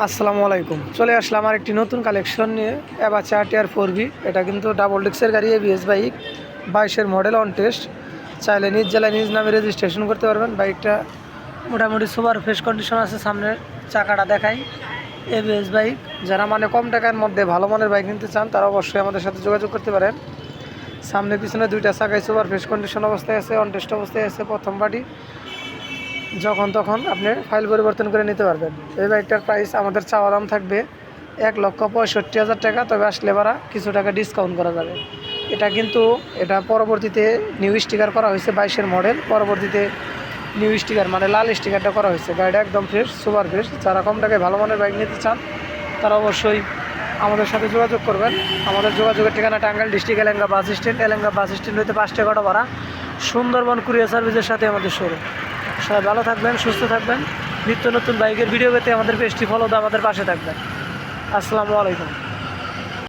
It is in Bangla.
আসসালামু আলাইকুম। চলে আসলাম আর একটি নতুন কালেকশন নিয়ে অ্যাবাচা টিয়ার ফোর বি এটা কিন্তু ডাবল ডিক্সের গাড়ি এবিএস বাইক বাইশের মডেল অন টেস্ট চাইলে নিজ জেলায় নিজ নামে রেজিস্ট্রেশন করতে পারবেন। বাইকটা মোটামুটি সুপার ফ্রেশ কন্ডিশন আছে সামনের চাকাটা দেখাই। এবিএস বাইক যারা মানে কম টাকার মধ্যে ভালো মানের বাইক নিতে চান, তারা অবশ্যই আমাদের সাথে যোগাযোগ করতে পারেন। সামনে পিছনে দুইটা চাকায় সুপার ফ্রেশ কন্ডিশন অবস্থায় আছে অন টেস্ট অবস্থায় আছে, প্রথম বাড়ি যখন তখন আপনি ফাইল পরিবর্তন করে নিতে পারবেন। এই বাইকটার প্রাইস আমাদের চাওয়া দাম থাকবে এক লক্ষ পঁয়ষট্টি হাজার টাকা, তবে আসলে ভাড়া কিছু টাকা ডিসকাউন্ট করা যাবে। এটা কিন্তু, এটা পরবর্তীতে নিউ স্টিকার করা হয়েছে বাইশের মডেল পরবর্তীতে নিউ স্টিকার মানে লাল স্টিকারটা করা হয়েছে। গাড়িটা একদম ফ্রেশ সুপার ফ্রেশ যারা কম টাকায় ভালো মানের বাইক নিতে চান, তারা অবশ্যই আমাদের সাথে যোগাযোগ করবেন। আমাদের যোগাযোগের ঠিকানা Tangail district Elenga bus stand Elenga bus stand হইতে পাঁচ টাকাটা ভাড়া। সুন্দরবন কুরিয়ার সার্ভিসের সাথে আমাদের শোরুম সবাই ভালো থাকবেন, সুস্থ থাকবেন। নিত্য নতুন বাইকের ভিডিও পেতে আমাদের পেজটি ফলো দিয়ে আমাদের পাশে থাকবেন। আসসালামু আলাইকুম।